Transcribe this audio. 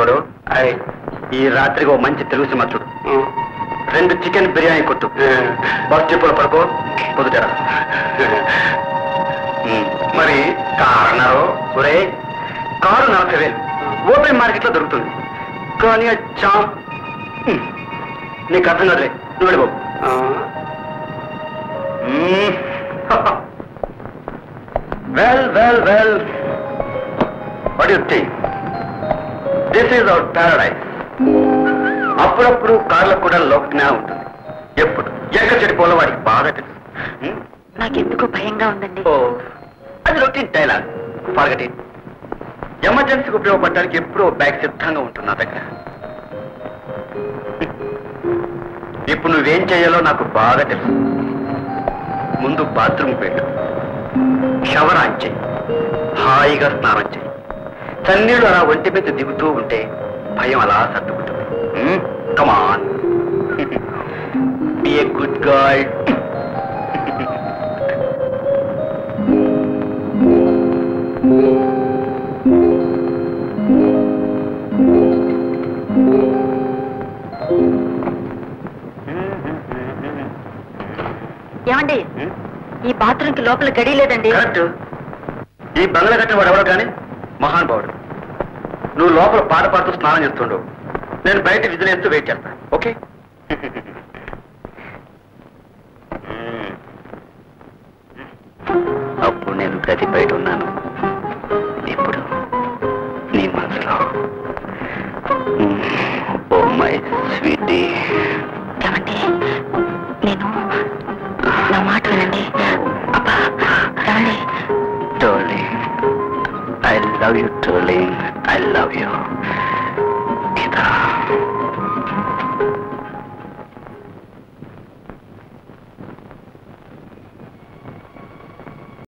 చూడు. ఈ రాత్రికి ఓ మంచి తెలుగు సినిమా చూడు. రెండు చికెన్ బిర్యానీ కొట్టు. బస్ డిపోలో పడుకో. పొద్దుట మరి కారు అన్నారు ఒరే కారు నలభై వేలు. ఓపెన్ మార్కెట్లో దొరుకుతుంది. కానీ హ్మ్. నీకు అర్థం కాదులే. నువ్వు వెళ్ళిపో. Well well well what you think this is our paradise అప్పుడప్పుడు కార్లకు కూడా లోక జ్ఞానం ఉంటుంది. ఎప్పుడు? ఎక్కడ చెడిపోలో వాడికి బాగా తెలుసు? నాకెందుకో భయంగా ఉందండి. ఓ అది రొటీన్ డైలాగ్. Forget it. ఎమర్జెన్సీకి ఉపయోగపడడానికి ఎప్పుడూ బ్యాగ్ సిద్ధంగా ఉంటుంది నా దగ్గర. ఇప్పుడు నువ్వేం చేయాలో నాకు బాగా తెలుసు. ముందు బాత్రూమ్కి వెళ్ళు. షవర్ ఆన్ చేయి. హాయిగా స్నానం చేయి. చన్నీళ్ళు అలా ఒంటి మీద దిగుతూ ఉంటే భయం అలా సర్దుకుంటుంది. Come on be a good guy ఏమండి? ఈ బాత్రూమ్కి లోపల గడి లేదండి. ఈ బంగ్లా కట్టిన వాడు ఎవడో కానీ? మహానుభావుడు నువ్వు లోపల పాట పాడుతూ స్నానం చేస్తుండు. నేను బయట విజిలేస్తూ వెయిట్ చేస్తాను ఓకే? అప్పుడు నేను గది బయట ఉన్నాను. ఇప్పుడు నీ మనసులో. Oh my sweetie. ఏమండి నేను నా మాట వినండి. అబ్బా I love you, darling. I love you. Kita.